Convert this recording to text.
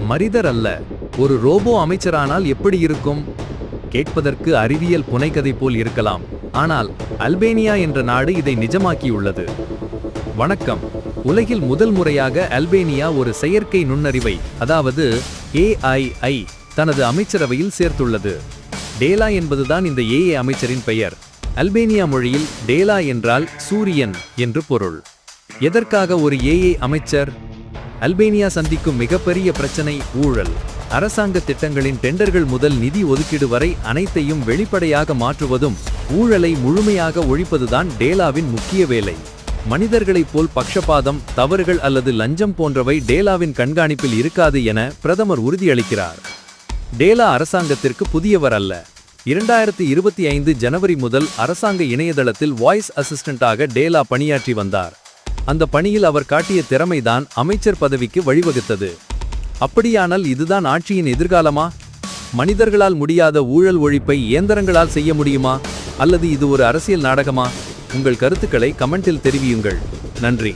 மரிதர் அல்ல ஒரு ரோபோ அமைச்சரானால் எப்படி இருக்கும்? கேட்பதற்கு அறிவியல் புனைகதை போல் இருக்கலாம் ஆனால் அல்பேனியா என்ற நாடு இதை நிஜமாக்கியுள்ளது. வணக்கம். உலகில் முதல் முறையாக அல்பேனியா ஒரு செயற்கை நுண்ணறிவை அதாவது ஏஐஐ தனது அமைச்சரவையில் சேர்த்துள்ளது. டேலா என்பதுதான் இந்த ஏஏ அமைச்சரின் பெயர். அல்பேனியா மொழியில் டேலா என்றால் சூரியன் என்று பொருள். எதற்காக ஒரு ஏஏ அமைச்சர்? அல்பேனியா சந்திக்கும் மிகப்பெரிய பிரச்சனை ஊழல். அரசாங்க திட்டங்களின் டெண்டர்கள் முதல் நிதி ஒதுக்கீடு வரை அனைத்தையும் வெளிப்படையாக மாற்றுவதும் ஊழலை முழுமையாக ஒழிப்பதுதான் டேலாவின் முக்கிய வேலை. மனிதர்களைப் போல் பக்ஷபாதம் தவறுகள் அல்லது லஞ்சம் போன்றவை டேலாவின் கண்காணிப்பில் இருக்காது என பிரதமர் உறுதியளிக்கிறார். டேலா அரசாங்கத்திற்கு புதியவர் அல்ல. இரண்டாயிரத்தி இருபத்தி ஐந்து ஜனவரி முதல் அரசாங்க இணையதளத்தில் வாய்ஸ் அசிஸ்டண்டாக டேலா பணியாற்றி வந்தார். அந்த பணியில் அவர் காட்டிய திறமைதான் அமைச்சர் பதவிக்கு வழிவகுத்தது. அப்படியானால் இதுதான் ஆட்சியின் எதிர்காலமா? மனிதர்களால் முடியாத ஊழல் ஒழிப்பை இயந்திரங்களால் செய்ய முடியுமா? அல்லது இது ஒரு அரசியல் நாடகமா? உங்கள் கருத்துக்களை கமெண்டில் தெரிவியுங்கள். நன்றி.